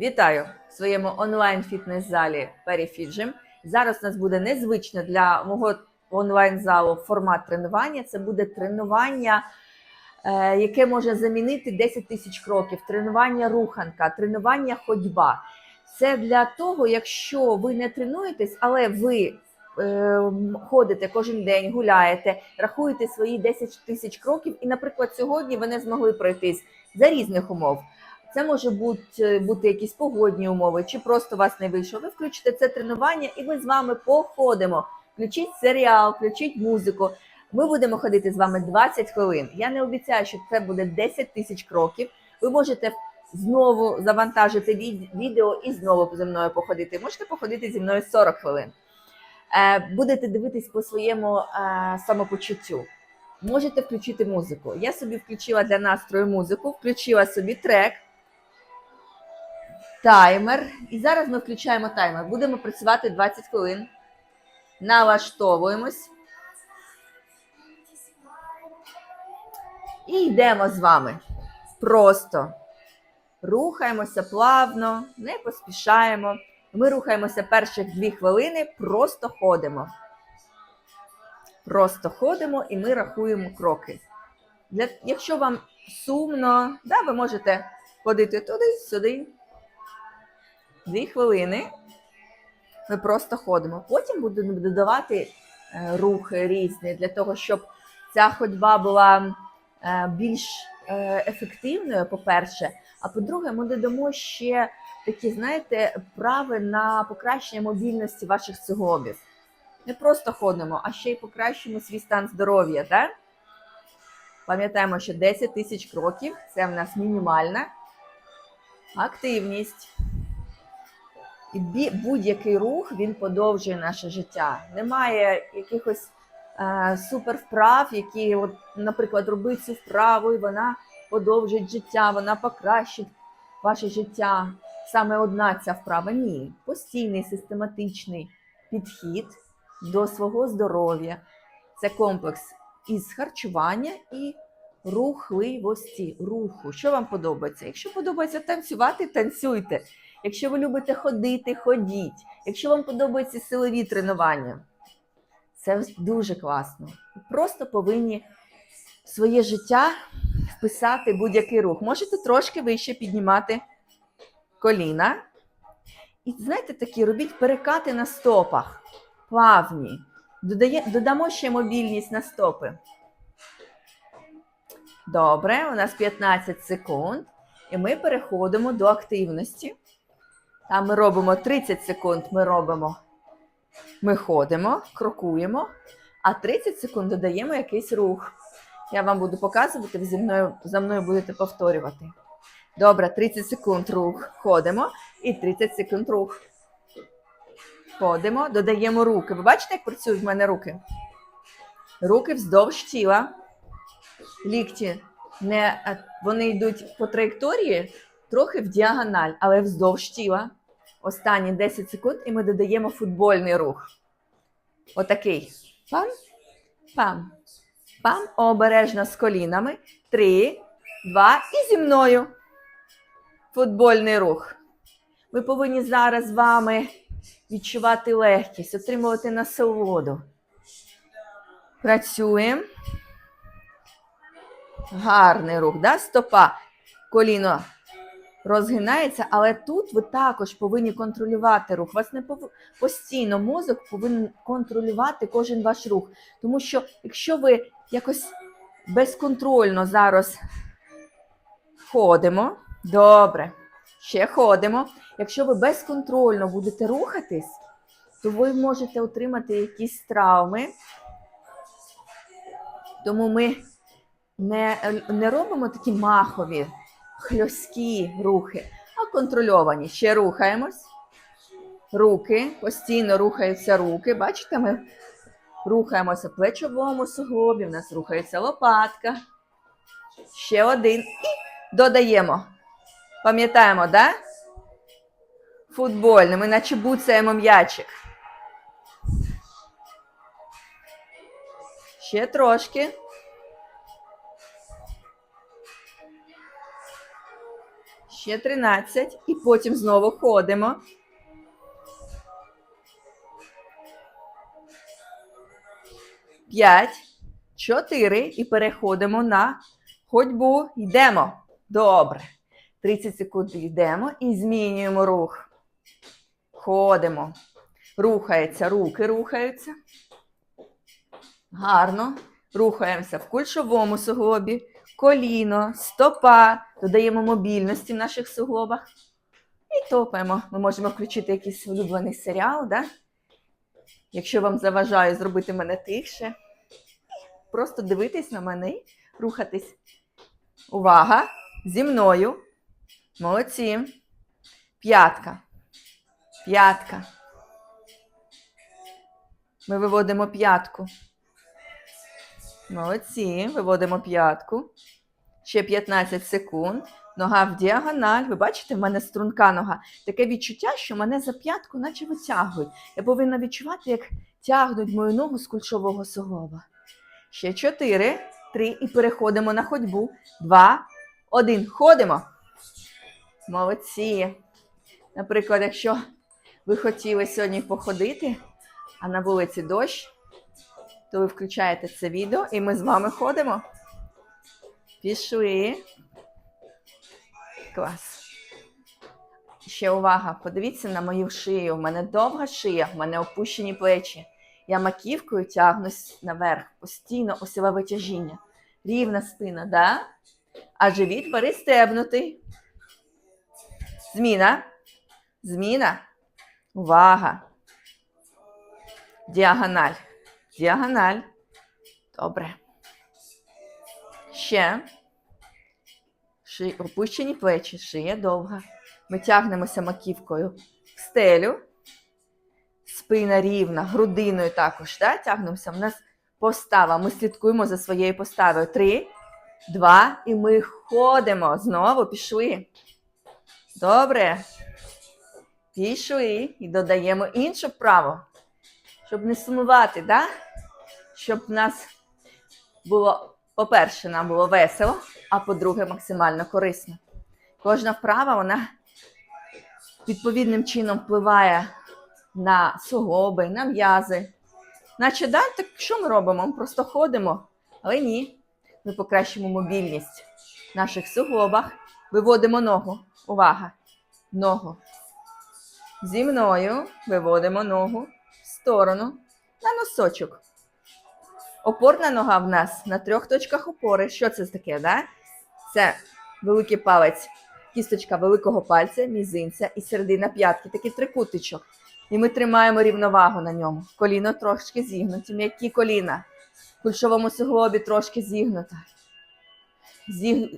Вітаю в своєму онлайн-фітнес-залі Perifit Зараз у нас буде незвично для мого онлайн-залу формат тренування. Це буде тренування, е, яке може замінити 10 тисяч кроків, тренування руханка, тренування ходьба. Це для того, якщо ви не тренуєтесь, але ви е, ходите кожен день, гуляєте, рахуєте свої 10 тисяч кроків, і, наприклад, сьогодні ви не змогли пройтись за різних умов. Це може бути, бути якісь погодні умови, чи просто вас не вийшло. Ви включите це тренування, і ми з вами походимо. Включіть серіал, включіть музику. Ми будемо ходити з вами 20 хвилин. Я не обіцяю, що це буде 10 тисяч кроків. Ви можете знову завантажити від- відео і знову зі мною походити. Можете походити зі мною 40 хвилин. Е, Будете дивитись по своєму е, самопочуттю. Можете включити музику. Я собі включила для настрою музику, включила собі трек, таймер. І зараз ми включаємо таймер. Будемо працювати 20 хвилин. Налаштовуємось. І йдемо з вами. Просто рухаємося плавно, не поспішаємо. Ми рухаємося перших дві хвилини, просто ходимо. Просто ходимо і ми рахуємо кроки. Для, якщо вам сумно, да, ви можете ходити туди-сюди. Дві хвилини. Ми просто ходимо. Потім будемо додавати е, рухи різні для того, щоб ця ходьба була е, більш е, ефективною, по-перше. А по-друге, ми додамо ще такі, знаєте, вправи на покращення мобільності ваших суглобів. Не просто ходимо, а ще й покращуємо свій стан здоров'я. Так? Пам'ятаємо, що 10 тисяч кроків це в нас мінімальна активність. Будь-який рух він подовжує наше життя. Немає якихось е, супервправ, які, от, наприклад, робить цю вправу, і вона подовжить життя, вона покращить ваше життя. Саме одна ця вправа. Ні. Постійний систематичний підхід до свого здоров'я. Це комплекс із харчування і рухливості, руху. Що вам подобається? Якщо подобається танцювати, танцюйте. Якщо ви любите ходити, ходіть. Якщо вам подобаються силові тренування, це дуже класно. Ви Просто повинні в своє життя вписати будь-який рух. Можете трошки вище піднімати коліна. І знаєте, такі робіть перекати на стопах. Плавні. Додає, додамо ще мобільність на стопи. Добре, у нас 15 секунд. І ми переходимо до активності. Там ми робимо 30 секунд, ми робимо. Ми ходимо, крокуємо, а 30 секунд додаємо якийсь рух. Я вам буду показувати, ви зі мною, за мною будете повторювати. Добре, 30 секунд рух. Ходимо. І 30 секунд рух. Ходимо, додаємо руки. Ви бачите, як працюють в мене руки? Руки вздовж тіла. Лікті не, вони йдуть по траєкторії трохи в діагональ, але вздовж тіла. Останні 10 секунд, і ми додаємо футбольний рух. Отакий. Пам, пам, пам. Обережно з колінами. Три, два і зі мною. Футбольний рух. Ми повинні зараз з вами відчувати легкість, отримувати насолоду. Працюємо. Гарний рух, да? стопа, коліно розгинається, але тут ви також повинні контролювати рух. Вас не пов... постійно мозок повинен контролювати кожен ваш рух. Тому що якщо ви якось безконтрольно зараз ходимо, добре, ще ходимо. Якщо ви безконтрольно будете рухатись, то ви можете отримати якісь травми. Тому ми не, не робимо такі махові, хльоскі рухи, а контрольовані. Ще рухаємось. Руки, постійно рухаються руки. Бачите, ми рухаємося в плечовому суглобі, в нас рухається лопатка. Ще один. І додаємо. Пам'ятаємо, да? Футбольний. Ми наче буцаємо м'ячик. Ще трошки. Ще 13. І потім знову ходимо. П'ять, чотири. І переходимо на ходьбу. Йдемо. Добре. 30 секунд йдемо і змінюємо рух. Ходимо. Рухається, руки рухаються. Гарно. Рухаємося в кульшовому суглобі, коліно, стопа. Додаємо мобільності в наших суглобах. І топаємо. Ми можемо включити якийсь улюблений серіал, да? якщо вам заважає зробити мене тихше. Просто дивитись на мене і рухатись. Увага! Зі мною. Молодці. П'ятка. П'ятка. Ми виводимо п'ятку. Молодці. Виводимо п'ятку. Ще 15 секунд. Нога в діагональ. Ви бачите, в мене струнка нога. Таке відчуття, що мене за п'ятку наче витягують. Я повинна відчувати, як тягнуть мою ногу з кульшового суглоба. Ще 4, 3 і переходимо на ходьбу. 2, 1. Ходимо. Молодці. Наприклад, якщо ви хотіли сьогодні походити, а на вулиці дощ, то ви включаєте це відео і ми з вами ходимо. Пішли. Клас. Ще увага, подивіться на мою шию. У мене довга шия, в мене опущені плечі. Я маківкою тягнусь наверх, постійно осіле витяжіння. Рівна спина, да? А живіт перестебнутий. Зміна. Зміна. Увага. Діагональ. Діагональ. Добре. Ще. Ши... Опущені плечі, шия довга. Ми тягнемося маківкою в стелю. Спина рівна, грудиною також. Да? Тягнемося. У нас постава. Ми слідкуємо за своєю поставою. Три, два, і ми ходимо. Знову пішли. Добре. Пішли і додаємо іншу вправу, щоб не сумувати, да? щоб в нас було, по-перше, нам було весело, а по-друге, максимально корисно. Кожна вправа, вона відповідним чином впливає на суглоби, на м'язи. Наче, да, так що ми робимо? Ми просто ходимо. Але ні. Ми покращимо мобільність в наших суглобах. Виводимо ногу. Увага! Ногу. Зі мною виводимо ногу в сторону на носочок. Опорна нога в нас на трьох точках опори. Що це таке? Да? Це великий палець, кісточка великого пальця, мізинця і середина п'ятки, такий трикутичок. І ми тримаємо рівновагу на ньому. Коліно трошки зігнуті, м'які коліна. В кульшовому суглобі трошки зігнуто. Зіг...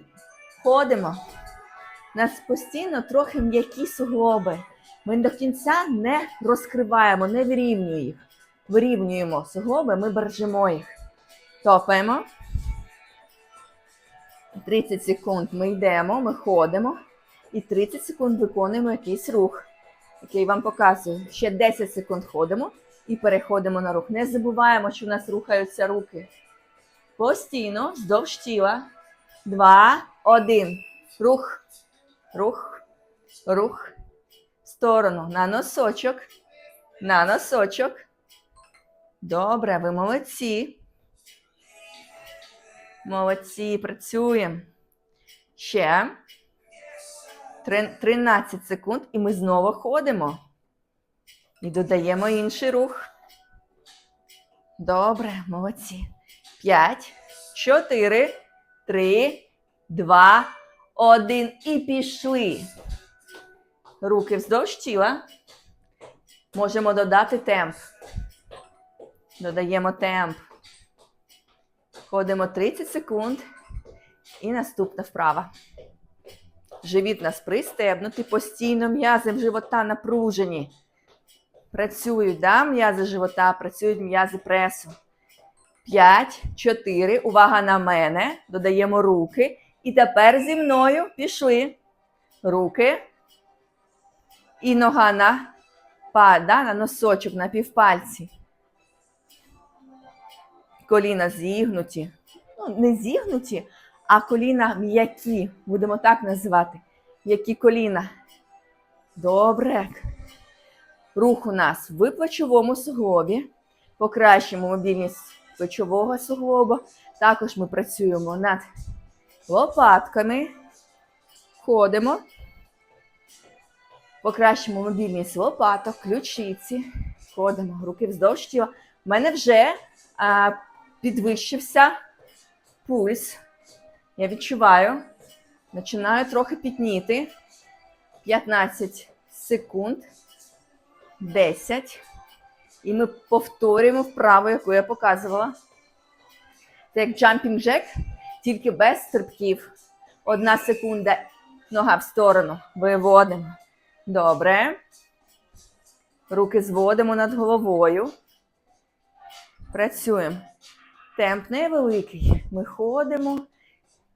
Ходимо. У нас постійно трохи м'які суглоби. Ми до кінця не розкриваємо, не вирівнюємо їх. Вирівнюємо суглоби, ми бережемо їх. Топаємо. 30 секунд ми йдемо, ми ходимо. І 30 секунд виконуємо якийсь рух, який вам показую. Ще 10 секунд ходимо і переходимо на рух. Не забуваємо, що в нас рухаються руки. Постійно, вздовж тіла. Два, один. Рух. Рух. Рух. В сторону. На носочок. На носочок. Добре, ви молодці. Молодці, працюємо. Ще. Три- 13 секунд, і ми знову ходимо. І додаємо інший рух. Добре, молодці. 5, 4, 3, 2, 1. І пішли. Руки вздовж тіла. Можемо додати темп. Додаємо темп. Ходимо 30 секунд. І наступна вправа. Живіт нас пристебнутий, постійно м'язи живота напружені. Працюють, да, м'язи живота, працюють м'язи пресу. 5, 4. Увага на мене. Додаємо руки. І тепер зі мною пішли. Руки. І нога на па, да, на носочок, на півпальці. Коліна зігнуті. Ну, не зігнуті, а коліна м'які, будемо так називати. Які коліна. Добре. Рух у нас в плечовому суглобі. Покращимо мобільність плечового суглоба. Також ми працюємо над лопатками. Ходимо. Покращимо мобільність лопаток, ключиці. Ходимо. Руки вздовж тіла. У мене вже а, підвищився пульс. Я відчуваю. Починаю трохи пітніти. 15 секунд. 10. І ми повторюємо вправу, яку я показувала. Це як jumping jack, тільки без стрибків. Одна секунда. Нога в сторону. Виводимо. Добре. Руки зводимо над головою. Працюємо. Темп невеликий. Ми ходимо,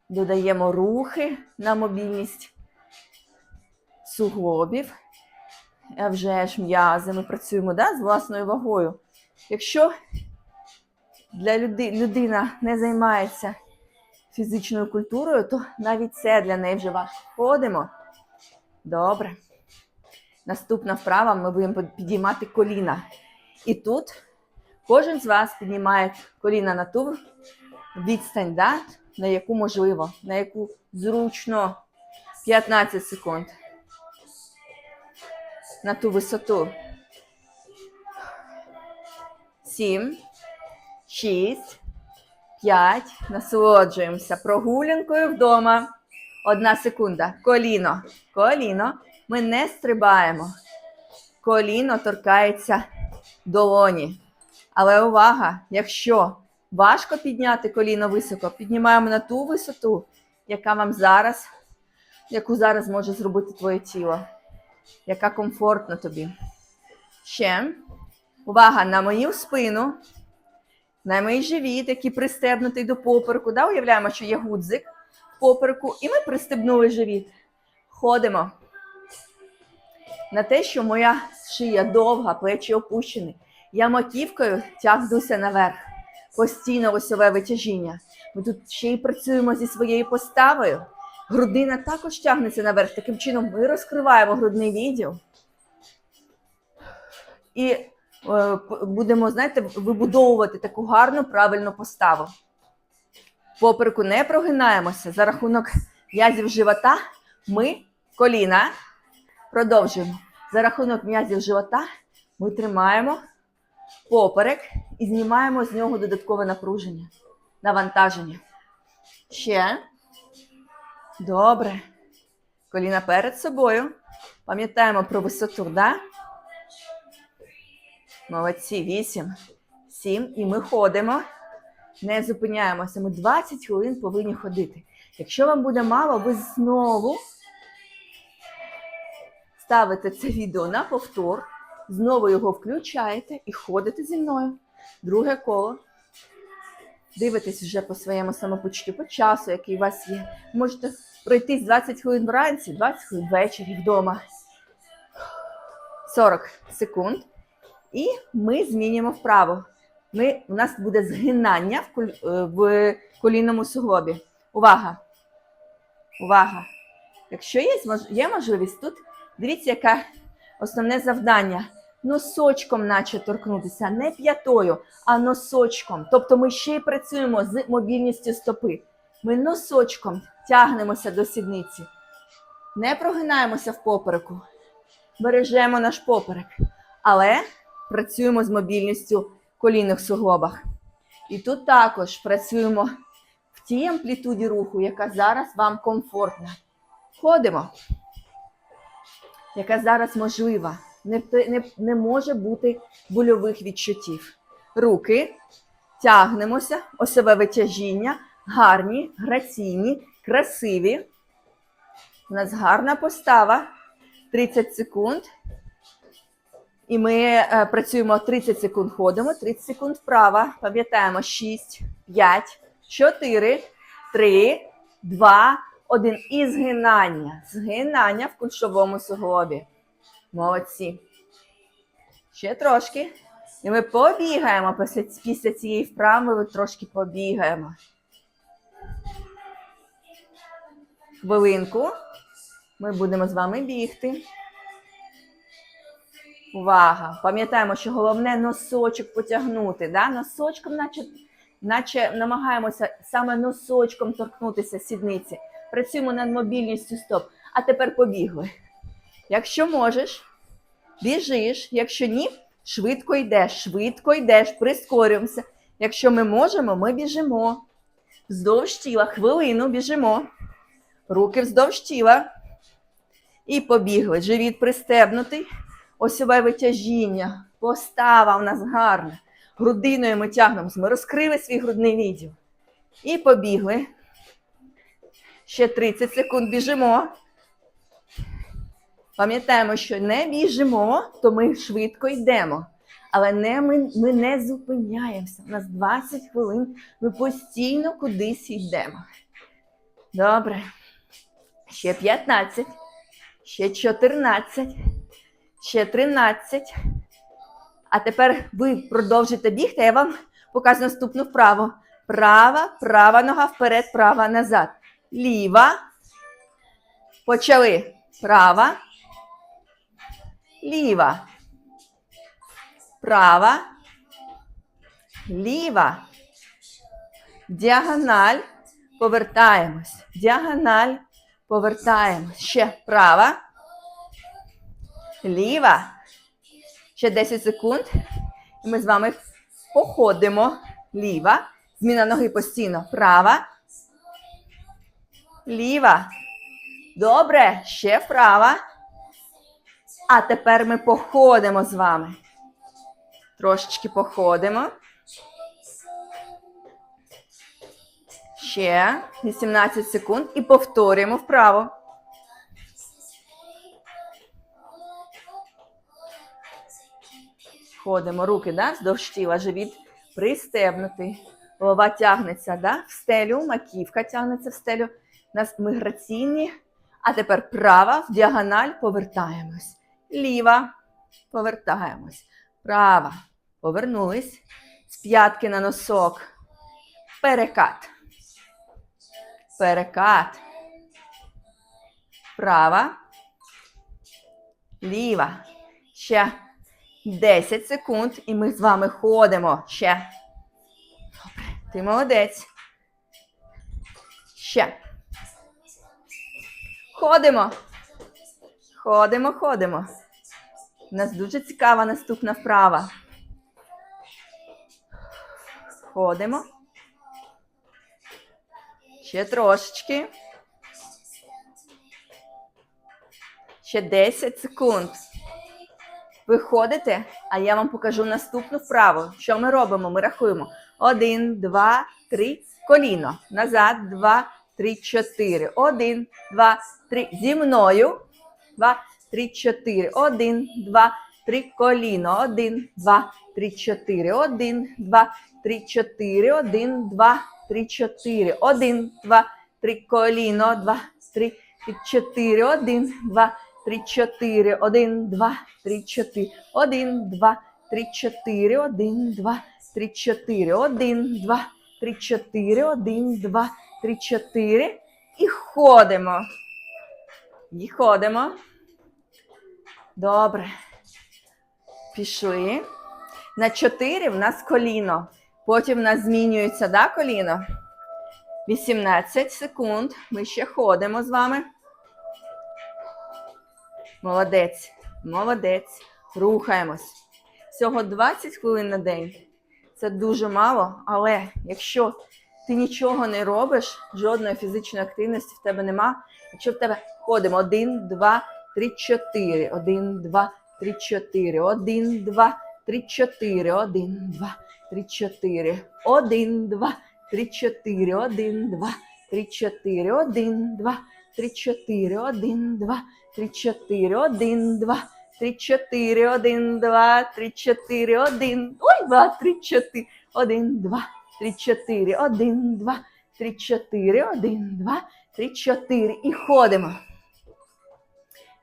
додаємо рухи на мобільність суглобів. А вже ж м'язи. Ми працюємо да, з власною вагою. Якщо для люди, людина не займається фізичною культурою, то навіть це для неї вже важко. Ходимо. Добре. Наступна вправа ми будемо підіймати коліна. І тут кожен з вас піднімає коліна на ту відстань, да, на яку можливо, на яку зручно 15 секунд. На ту висоту. 7, 6, 5. Насолоджуємося прогулянкою вдома. Одна секунда. Коліно. Коліно. Ми не стрибаємо. Коліно торкається долоні. Але увага! Якщо важко підняти коліно високо, піднімаємо на ту висоту, яка вам зараз, яку зараз може зробити твоє тіло, яка комфортна тобі. Ще. Увага на мою спину, на мій живіт, який пристебнутий до попереку. Да? Уявляємо, що є гудзик в попереку, і ми пристебнули живіт. Ходимо на те, що моя шия довга, плечі опущені. Я маківкою тягнуся наверх. Постійно осьове витяжіння. Ми тут ще й працюємо зі своєю поставою. Грудина також тягнеться наверх. Таким чином ми розкриваємо грудний відділ. І е, будемо, знаєте, вибудовувати таку гарну правильну поставу. Попереку не прогинаємося. За рахунок м'язів живота ми коліна Продовжуємо. За рахунок м'язів живота ми тримаємо поперек і знімаємо з нього додаткове напруження, навантаження. Ще. Добре. Коліна перед собою. Пам'ятаємо про висоту, да? Молодці. Вісім. Сім. І ми ходимо. Не зупиняємося. Ми 20 хвилин повинні ходити. Якщо вам буде мало, ви знову ставите це відео на повтор, знову його включаєте і ходите зі мною. Друге коло. Дивитесь вже по своєму самопочуттю, по часу, який у вас є. Можете пройтись 20 хвилин вранці, 20 хвилин ввечері вдома. 40 секунд. І ми змінюємо вправо. Ми, у нас буде згинання в, кол- е, в колінному суглобі. Увага! Увага! Якщо є, є можливість тут, дивіться, яке основне завдання. Носочком, наче торкнутися, не п'ятою, а носочком. Тобто ми ще й працюємо з мобільністю стопи. Ми носочком тягнемося до сідниці. Не прогинаємося в попереку. Бережемо наш поперек. Але працюємо з мобільністю колінних суглобах. І тут також працюємо в тій амплітуді руху, яка зараз вам комфортна. Ходимо, яка зараз можлива. Не, не, не може бути больових відчуттів. Руки тягнемося, осьове витяжіння, гарні, граційні, красиві. У нас гарна постава. 30 секунд. І ми е, працюємо 30 секунд ходимо, 30 секунд вправо. Пам'ятаємо 6, 5, 4, 3, 2, 1. І згинання. Згинання в кульшовому суглобі. Молодці. Ще трошки. І ми побігаємо після, після цієї вправи. Ми трошки побігаємо. Хвилинку. Ми будемо з вами бігти. Увага! Пам'ятаємо, що головне носочок потягнути. Да? Носочком, наче, наче намагаємося саме носочком торкнутися сідниці. Працюємо над мобільністю стоп. А тепер побігли. Якщо можеш, біжиш. Якщо ні, швидко йдеш, швидко йдеш, прискорюємося. Якщо ми можемо, ми біжимо. Вздовж тіла, хвилину біжимо. Руки вздовж тіла. І побігли. Живіт пристебнутий. Осьове витяжіння. Постава у нас гарна. Грудиною ми тягнемося. Ми розкрили свій грудний відділ. І побігли. Ще 30 секунд біжимо. Пам'ятаємо, що не біжимо, то ми швидко йдемо. Але не, ми, ми не зупиняємося. У нас 20 хвилин, ми постійно кудись йдемо. Добре. Ще 15, ще 14, ще 13. А тепер ви продовжите бігти, я вам показую наступну вправу. Права, права нога вперед, права назад. Ліва. Почали. Права. Ліва. Права. Ліва. Діагональ. Повертаємось. Діагональ. Повертаємось. Ще права. Ліва. Ще 10 секунд. І ми з вами походимо. Ліва. Зміна ноги постійно. Права. Ліва. Добре. Ще вправа. А тепер ми походимо з вами. Трошечки походимо. Ще 18 секунд і повторюємо вправо. Ходимо, руки, да, вздовж тіла, живіт пристебнутий. Голова тягнеться да, в стелю, маківка тягнеться в стелю. У нас ми граційні. А тепер права в діагональ повертаємось. Ліва. Повертаємось. Права. Повернулись. З п'ятки на носок. Перекат. Перекат. Права. Ліва. Ще 10 секунд. І ми з вами ходимо. Ще. Добре. Ти молодець. Ще. Ходимо. Ходимо, ходимо. У нас дуже цікава наступна вправа. Ходимо. Ще трошечки. Ще 10 секунд. Ви ходите, а я вам покажу наступну вправу. Що ми робимо? Ми рахуємо. Один, два, три. Коліно. Назад. Два, три, чотири. Один, два, три. Зі мною. Два, три, чотири. Один, два, три. Коліно. Один, два, три, чотири. Один, два, три, чотири. Один, два, три, чотири. Один, два, три. Коліно. Два, три, чотири. Один, два, три, чотири. Один, два, три, чотири. Один, два, три, чотири. Один, два, три, чотири. Один, два, три, чотири. Один, два, три, чотири. І ходимо. І ходимо. Добре. Пішли. На 4 в нас коліно. Потім в нас змінюється да, коліно. 18 секунд. Ми ще ходимо з вами. Молодець. Молодець. Рухаємось. Всього 20 хвилин на день. Це дуже мало, але якщо ти нічого не робиш, жодної фізичної активності в тебе нема. Якщо в тебе ходимо 1, 2, 3, 4, 1, 2, 3, 4, 1, 2, 3, 4, 1, 2, 3, 4, 1, 2, 3, 4, 1, 2, 3, 4, 1, 2, 3, 4, 1, 2, 3, 4, 1, 2, 3, 4, 1, 2, 3, 4, 1, ой, 2, 3, 4, 1, 2, 3, 4, 1, 2, 3, 4, 1, 2, 3, 4 і ходимо.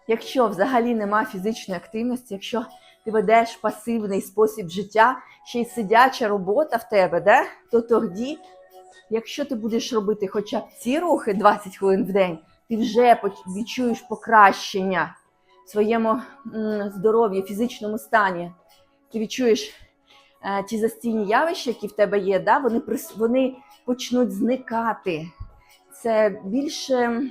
Якщо взагалі нема фізичної активності, якщо ти ведеш пасивний спосіб життя, ще й сидяча робота в тебе, да? то тоді, якщо ти будеш робити хоча б ці рухи 20 хвилин в день, ти вже відчуєш покращення в своєму здоров'ї, фізичному стані. Ти відчуєш е, ті застійні явища, які в тебе є, да? вони, вони почнуть зникати. Це більше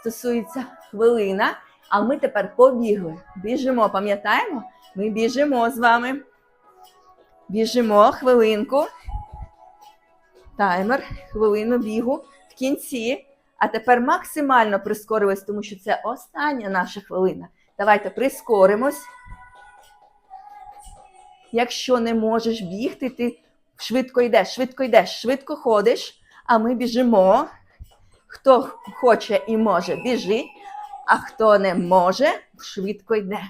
стосується хвилина. А ми тепер побігли. Біжимо, пам'ятаємо? Ми біжимо з вами. Біжимо хвилинку. Таймер, хвилину бігу в кінці. А тепер максимально прискорились, тому що це остання наша хвилина. Давайте прискоримось. Якщо не можеш бігти, ти швидко йдеш, швидко йдеш, швидко ходиш, а ми біжимо. Хто хоче і може, біжить, а хто не може, швидко йде.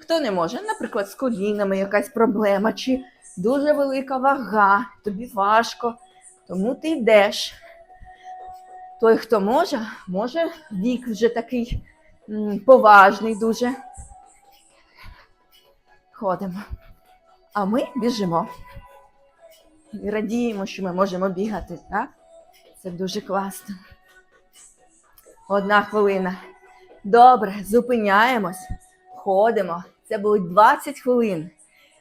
Хто не може, наприклад, з колінами якась проблема, чи дуже велика вага, тобі важко, тому ти йдеш. Той, хто може, може вік вже такий поважний дуже. Ходимо. А ми біжимо. І радіємо, що ми можемо бігати, так? Це дуже класно. Одна хвилина. Добре, зупиняємось, ходимо. Це були 20 хвилин.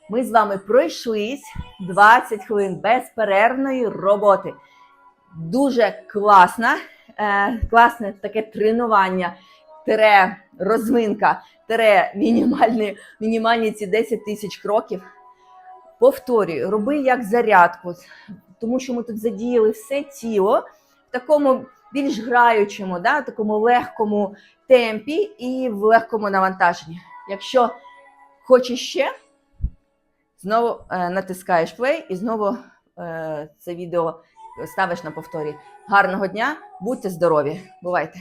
Ми з вами пройшлись 20 хвилин безперервної роботи. Дуже класна, е, класне таке тренування, тире розминка, тире мінімальні, мінімальні ці 10 тисяч кроків. Повторюю, роби як зарядку, тому що ми тут задіяли все тіло в такому більш граючому, да, такому легкому темпі і в легкому навантаженні. Якщо хочеш ще, знову е, натискаєш плей і знову е, це відео ставиш на повторі. Гарного дня, будьте здорові! Бувайте!